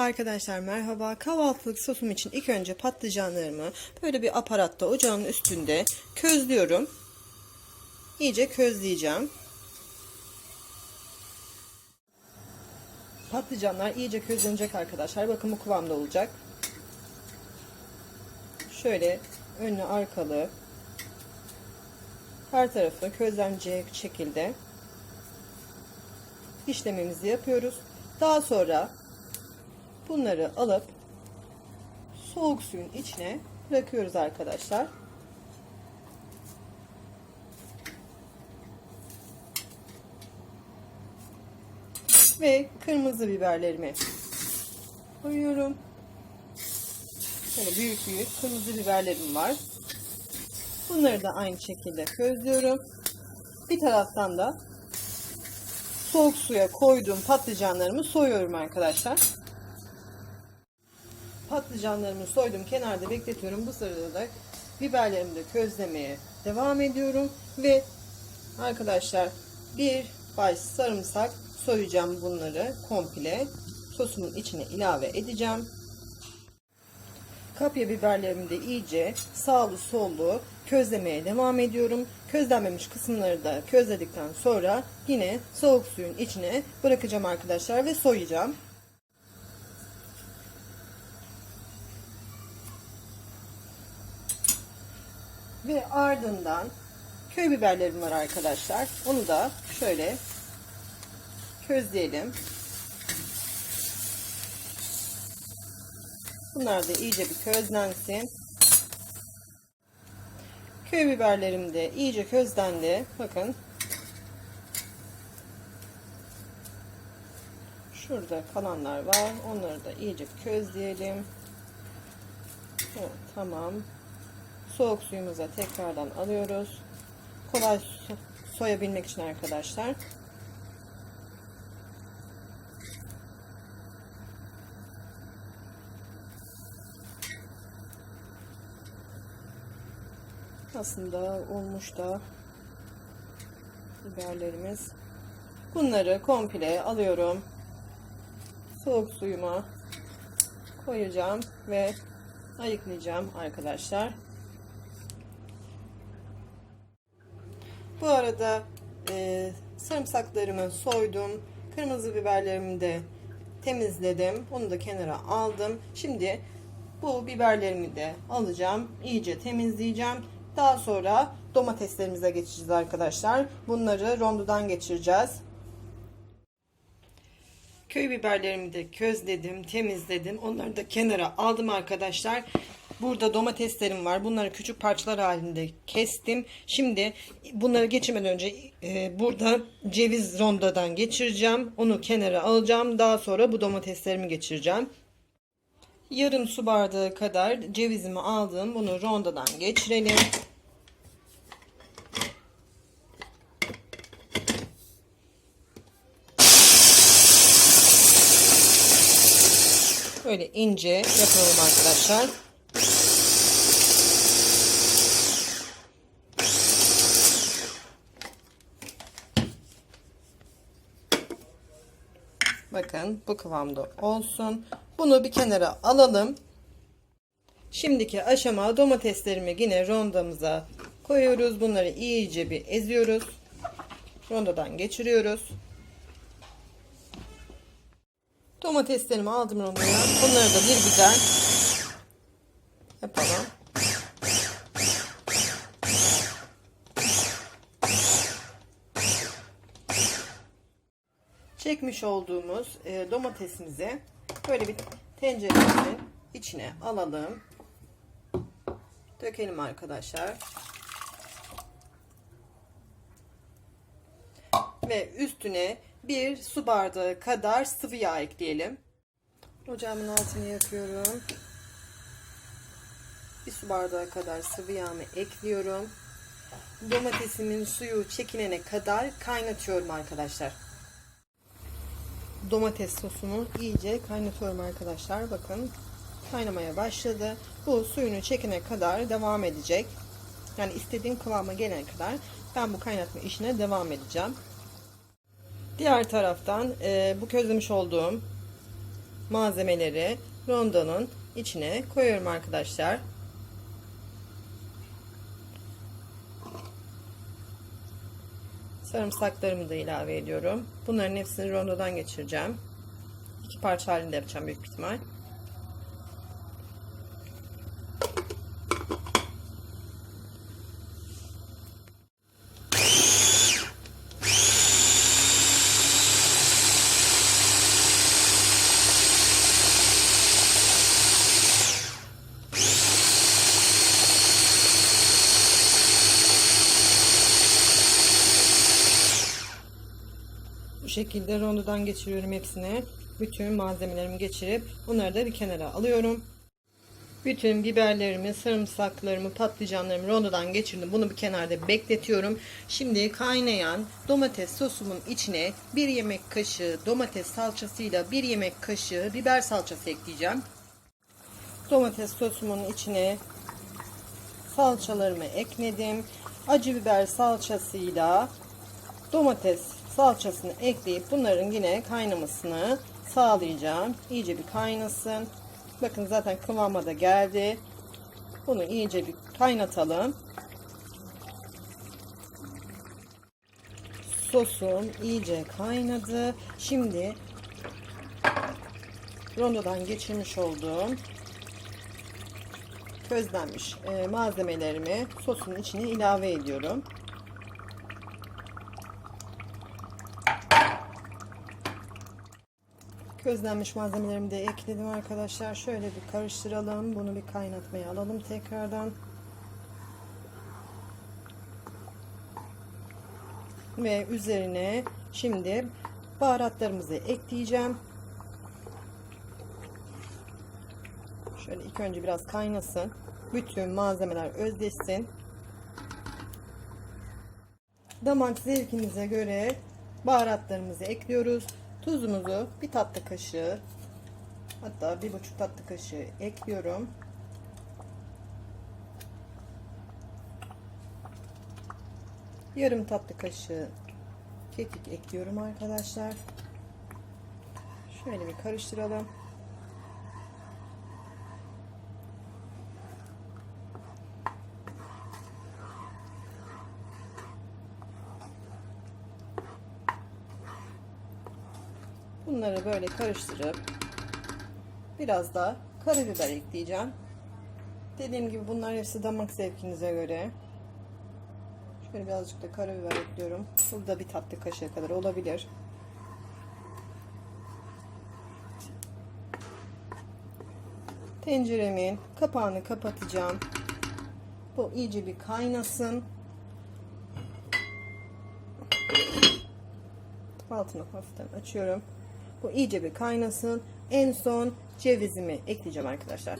Arkadaşlar merhaba. Kahvaltılık sosum için ilk önce patlıcanlarımı böyle bir aparatta ocağın üstünde közlüyorum. İyice közleyeceğim. Patlıcanlar iyice közlenecek arkadaşlar. Bakın bu kıvamda olacak. Şöyle önlü arkalı her tarafı közlenecek şekilde işlemimizi yapıyoruz. Daha sonra bunları alıp soğuk suyun içine bırakıyoruz arkadaşlar. Ve kırmızı biberlerimi koyuyorum. Böyle büyük büyük kırmızı biberlerim var. Bunları da aynı şekilde közlüyorum. Bir taraftan da soğuk suya koyduğum patlıcanlarımı soyuyorum arkadaşlar. Patlıcanlarımı soydum kenarda bekletiyorum. Bu sırada da biberlerimi de közlemeye devam ediyorum. Ve arkadaşlar bir baş sarımsak soyacağım bunları komple. Sosumun içine ilave edeceğim. Kapya biberlerimi de iyice sağlı sollu közlemeye devam ediyorum. Közlenmemiş kısımları da közledikten sonra yine soğuk suyun içine bırakacağım arkadaşlar ve soyacağım. Ve ardından köy biberlerim var arkadaşlar. Onu da şöyle közleyelim. Bunlar da iyice bir közlensin. Köy biberlerim de iyice közlendi. Bakın. Şurada kalanlar var. Onları da iyice közleyelim. Evet, tamam. Soğuk suyumuza tekrardan alıyoruz. Kolay so soyabilmek için arkadaşlar. Aslında olmuş da biberlerimiz. Bunları komple alıyorum. Soğuk suyuma koyacağım ve ayıklayacağım arkadaşlar. Bu arada e, sarımsaklarımı soydum. Kırmızı biberlerimi de temizledim. Onu da kenara aldım. Şimdi bu biberlerimi de alacağım. İyice temizleyeceğim. Daha sonra domateslerimize geçeceğiz arkadaşlar. Bunları rondodan geçireceğiz. Köy biberlerimi de közledim, temizledim. Onları da kenara aldım arkadaşlar. Burada domateslerim var. Bunları küçük parçalar halinde kestim. Şimdi bunları geçirmeden önce e, burada ceviz rondodan geçireceğim. Onu kenara alacağım. Daha sonra bu domateslerimi geçireceğim. Yarım su bardağı kadar cevizimi aldım. Bunu rondodan geçirelim. Böyle ince yapalım arkadaşlar. Bakın bu kıvamda olsun. Bunu bir kenara alalım. Şimdiki aşama domateslerimi yine rondamıza koyuyoruz. Bunları iyice bir eziyoruz. Rondodan geçiriyoruz. Domateslerimi aldım rondaya. Bunları da bir güzel yapalım. Çekmiş olduğumuz e, domatesimizi böyle bir tenceremizin içine alalım. Dökelim arkadaşlar. Ve üstüne bir su bardağı kadar sıvı yağ ekleyelim. Ocağımın altını yakıyorum. Bir su bardağı kadar sıvı yağımı ekliyorum. Domatesimin suyu çekilene kadar kaynatıyorum arkadaşlar. Domates sosumu iyice kaynatıyorum arkadaşlar. Bakın kaynamaya başladı. Bu suyunu çekene kadar devam edecek. Yani istediğim kıvama gelene kadar ben bu kaynatma işine devam edeceğim. Diğer taraftan e, bu közlemiş olduğum malzemeleri rondonun içine koyuyorum arkadaşlar. Sarımsaklarımı da ilave ediyorum. Bunların hepsini rondodan geçireceğim. İki parça halinde yapacağım büyük ihtimal. Şekilde rondodan geçiriyorum hepsini. Bütün malzemelerimi geçirip onları da bir kenara alıyorum. Bütün biberlerimi, sarımsaklarımı, patlıcanlarımı rondodan geçirdim. Bunu bir kenarda bekletiyorum. Şimdi kaynayan domates sosumun içine bir yemek kaşığı domates salçasıyla bir yemek kaşığı biber salçası ekleyeceğim. Domates sosumun içine salçalarımı ekledim. Acı biber salçasıyla domates salçasını ekleyip bunların yine kaynamasını sağlayacağım. İyice bir kaynasın. Bakın zaten kıvama da geldi. Bunu iyice bir kaynatalım. Sosum iyice kaynadı. Şimdi rondodan geçirmiş olduğum közlenmiş e, malzemelerimi sosun içine ilave ediyorum. Közlenmiş malzemelerimi de ekledim arkadaşlar. Şöyle bir karıştıralım. Bunu bir kaynatmaya alalım tekrardan. Ve üzerine şimdi baharatlarımızı ekleyeceğim. Şöyle ilk önce biraz kaynasın. Bütün malzemeler özdeşsin. Damak zevkinize göre baharatlarımızı ekliyoruz. Tuzumuzu bir tatlı kaşığı hatta bir buçuk tatlı kaşığı ekliyorum. Yarım tatlı kaşığı kekik ekliyorum arkadaşlar. Şöyle bir karıştıralım. Bunları böyle karıştırıp biraz da karabiber ekleyeceğim. Dediğim gibi bunlar hepsi damak zevkinize göre. Şöyle birazcık da karabiber ekliyorum. Burada bir tatlı kaşığı kadar olabilir. Tenceremin kapağını kapatacağım. Bu iyice bir kaynasın. Altını hafiften açıyorum. Bu iyice bir kaynasın. En son cevizimi ekleyeceğim arkadaşlar.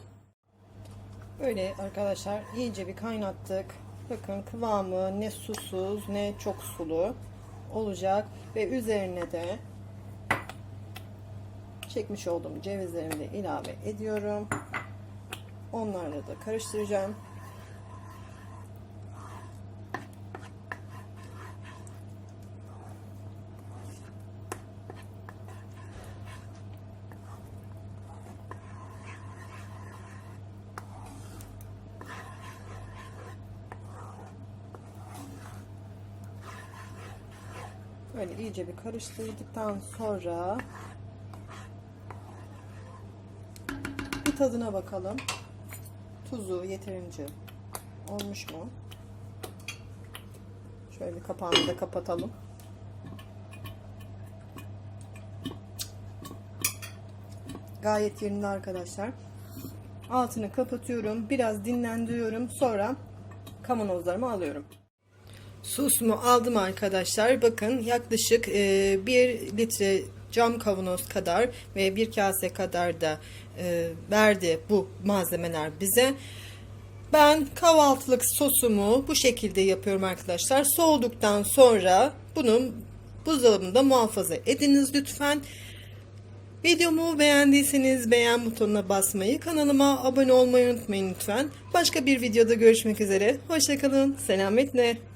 Böyle arkadaşlar iyice bir kaynattık. Bakın kıvamı ne susuz ne çok sulu olacak. Ve üzerine de çekmiş olduğum cevizlerimi de ilave ediyorum. Onlarla da karıştıracağım. Böyle iyice bir karıştırdıktan sonra bir tadına bakalım. Tuzu yeterince olmuş mu? Şöyle kapağını da kapatalım. Gayet yerinde arkadaşlar. Altını kapatıyorum. Biraz dinlendiriyorum. Sonra kavanozlarımı alıyorum. Sosumu aldım arkadaşlar. Bakın yaklaşık e, 1 litre cam kavanoz kadar ve bir kase kadar da e, verdi bu malzemeler bize. Ben kahvaltılık sosumu bu şekilde yapıyorum arkadaşlar. Soğuduktan sonra bunu buzdolabında muhafaza ediniz lütfen. Videomu beğendiyseniz beğen butonuna basmayı, kanalıma abone olmayı unutmayın lütfen. Başka bir videoda görüşmek üzere. Hoşçakalın. Selametle.